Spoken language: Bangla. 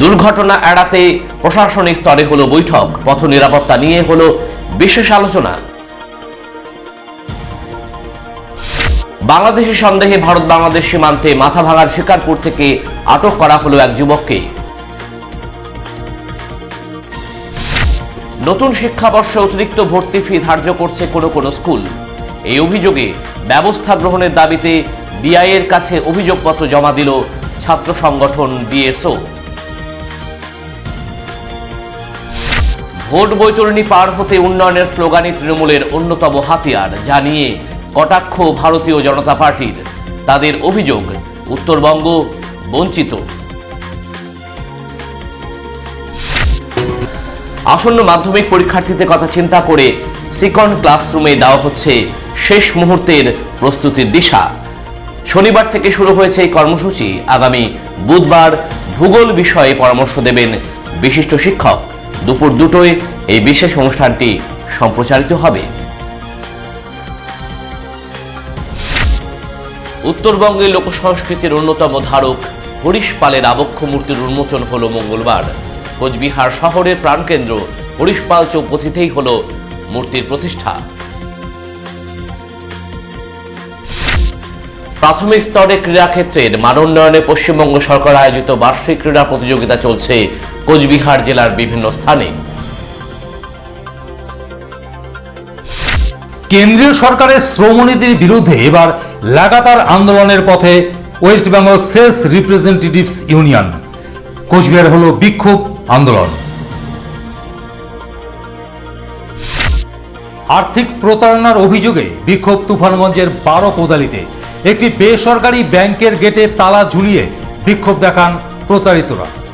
দুর্ঘটনা এড়াতে প্রশাসনিক স্তরে হলো বৈঠক, পথ নিরাপত্তা নিয়ে হলো বিশেষ আলোচনা। বাংলাদেশি সন্দেহে ভারত বাংলাদেশ সীমান্তে মাথা ভাঙার শিকারপুর থেকে আটক করা হলো এক যুবককে। নতুন শিক্ষাবর্ষে অতিরিক্ত ভর্তি ফি ধার্য করছে কোনো কোনো স্কুল। এই অভিযোগে ব্যবস্থা গ্রহণের দাবিতে ডিআইয়ের কাছে অভিযোগপত্র জমা দিল ছাত্র সংগঠন ডিএসও। ভোট বৈতরণী পার হতে উন্নয়নের স্লোগানই তৃণমূলের অন্যতম হাতিয়ার, যা নিয়ে কটাক্ষ ভারতীয় জনতা পার্টির। তাদের অভিযোগ, উত্তরবঙ্গ বঞ্চিত। আসন্ন মাধ্যমিক পরীক্ষার্থীদের কথা চিন্তা করে সিকন ক্লাসরুমে দেওয়া হচ্ছে শেষ মুহূর্তের প্রস্তুতির দিশা। শনিবার থেকে শুরু হয়েছে এই কর্মসূচি। আগামী বুধবার ভূগোল বিষয়ে পরামর্শ দেবেন বিশিষ্ট শিক্ষক। দুপুর দুটোয় এই বিশেষ অনুষ্ঠানটি সম্প্রচারিত হবে। উত্তরবঙ্গের লোকসংস্কৃতির অন্যতম ধারক হরিশ পালের আবক্ষ মূর্তির উন্মোচন হল মঙ্গলবার। কোচবিহার শহরের প্রাণকেন্দ্র হরিশ পাল চৌপথিতেই হল মূর্তির প্রতিষ্ঠা। প্রাথমিক স্তরে ক্রীড়াক্ষেত্রের মানোন্নয়নে পশ্চিমবঙ্গ সরকার আয়োজিত বার্ষিক ক্রীড়া প্রতিযোগিতা চলছে কোচবিহার জেলার বিভিন্ন স্থানে। কেন্দ্রীয় সরকারের শ্রমনীতির বিরুদ্ধে এবার লাগাতার আন্দোলনের পথে West Bengal sales representatives union. Coochbehar হলো বিক্ষোভ আন্দোলন। আর্থিক প্রতারণার অভিযোগে বিক্ষোভ তুফানগঞ্জের বারো কোদালিতে। একটি বেসরকারি ব্যাংকের গেটে তালা ঝুলিয়ে বিক্ষোভ দেখান প্রতারিতরা।